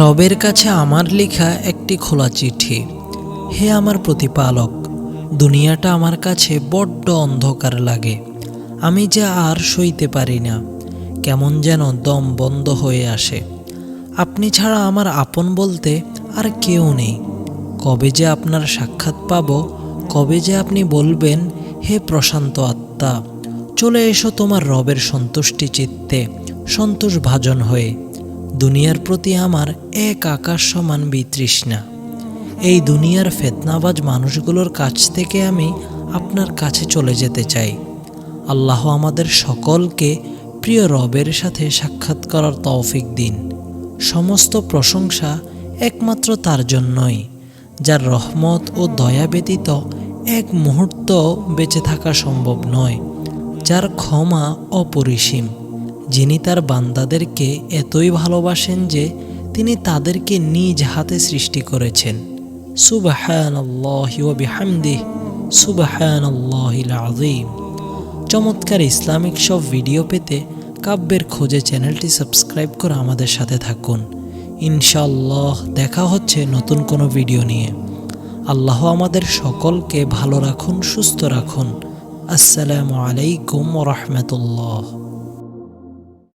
রবের কাছে আমার লেখা একটি খোলা চিঠি। হে আমার প্রতিপালক, দুনিয়াটা আমার কাছে বড্ড অন্ধকার লাগে। আমি যে আর সইতে পারি না, কেমন যেন দম বন্ধ হয়ে আসে। আপনি ছাড়া আমার আপন বলতে আর কেউ নেই। কবে যে আপনার সাক্ষাৎ পাব, কবে যে আপনি বলবেন, হে প্রশান্ত আত্মা, চলে এসো তোমার রবের সন্তুষ্টি চিত্তে সন্তোষ ভাজন হয়ে। দুনিয়ার প্রতি আমার এক আকাশ সমান বিতৃষ্ণা। এই দুনিয়ার ফেতনাবাজ মানুষগুলোর কাছ থেকে আমি আপনার কাছে চলে যেতে চাই। আল্লাহ আমাদের সকলকে প্রিয় রবের সাথে সাক্ষাৎ করার তৌফিক দিন। সমস্ত প্রশংসা একমাত্র তার জন্যই, যার রহমত ও দয়া ব্যতীত এক মুহূর্ত বেঁচে থাকা সম্ভব নয়, যার ক্ষমা অপরিসীম। যিনি তার বান্দাদেরকে এতই ভালোবাসেন যে তিনি তাদেরকে নিজ হাতে সৃষ্টি করেছেন। আজিম চমৎকার ইসলামিক সব ভিডিও পেতে কাব্যের খোঁজে চ্যানেলটি সাবস্ক্রাইব করে আমাদের সাথে থাকুন। ইনশাল্লাহ দেখা হচ্ছে নতুন কোনো ভিডিও নিয়ে। আল্লাহ আমাদের সকলকে ভালো রাখুন, সুস্থ রাখুন। আসসালামু আলাইকুম রহমতুল্লাহ।